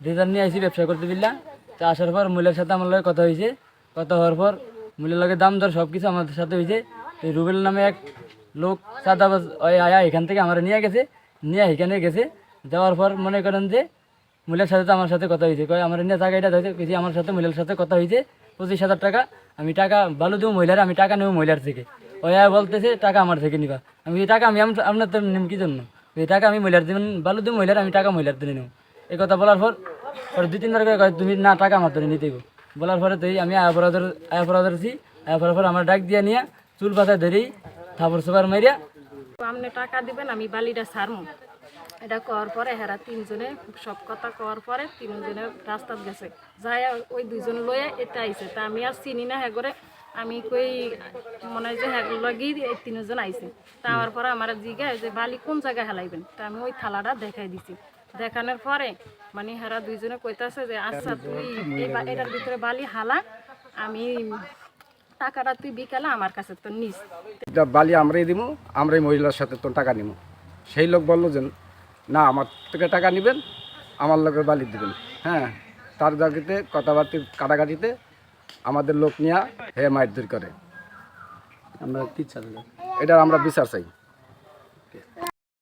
রেজার নিয়ে আইসি ব্যবসা করতে বিল্লা। তো আসার পর মূলের সাথে আমার লগে কথা হয়েছে কথা হওয়ার পর মূলের লগে দাম দর সব কিছু আমাদের সাথে হয়েছে তো এই রুবেল নামে এক লোক চাঁদাবাজ, ওই আয়া এখান থেকে আমার নিয়ে গেছে। নিয়ে এখানে গেছে। যাওয়ার পর মনে করেন যে মূলের সাথে তো আমার সাথে কথা হয়েছে কয়, আমার নিয়ে জায়গাটা ধরেছে কিছু আমার সাথে মহিলার সাথে কথা হয়েছে পঁচিশ হাজার টাকা, আমি টাকা ভালো দেবো মহিলার, আমি টাকা নেব মহিলার থেকে। ওই আয়া বলতেছে, টাকা আমার থেকে নিবা। আমি এই টাকা আমি আপনার তো নিম কি জন্য? এই টাকা আমি মহিলার দিবেন ভালো দেবো মহিলার, আমি টাকা মহিলার দিলে নেব। এই কথা বলার পর পরে দুই তিনবার করে কয়, তুমি না, টাকা আমার ধরে নিতে। বলার পরে তুই আমি আয়া পরাধর আয়া পরাধরছি আয়া পর আমার ডাক দিয়ে নিয়ে চুল পাতা ধরেই থাপড় সুপার মাইরিয়া আপনি টাকা দিবেন, আমি বালিটা ছাড়মু এটা করার পরে, হেরা তিনজনে সব কথা কওয়ার পরে তিনজনে রাস্তাত গেছে। যাই ওই দুইজন লয়ে এটা আইছে। তা আমি আর চিনি না হ্যাঁ করে। আমি কই, মনে হয় যে হ্যাঁ লগি এই তিনজন আইছে। তা আমার পরে আমার জিজ্ঞাসা যে, বালি কোন জায়গায় হেলাইবেন? তা আমি ওই থালাটা দেখাই দিছি। দেখানোর পরে মানে হেরা দুইজনে কইতাছে যে আচ্ছা তুই এই এটার ভিতরে বালি হালা আমি টাকাটা তুই বিকালে আমার কাছে তো নিস। এটা বালি আমরাই দিব আমরাই মহিলার সাথে তো টাকা নিব সেই লোক বলল যে না আমার থেকে টাকা নেবেন আমার লোকের বালি দিবেন। হ্যাঁ তার জায়গাতে কথাবার্তি কাটাকাটিতে আমাদের লোক নিয়ে হে মারধর করে আমরা কি চাল এটা আমরা বিচার চাই।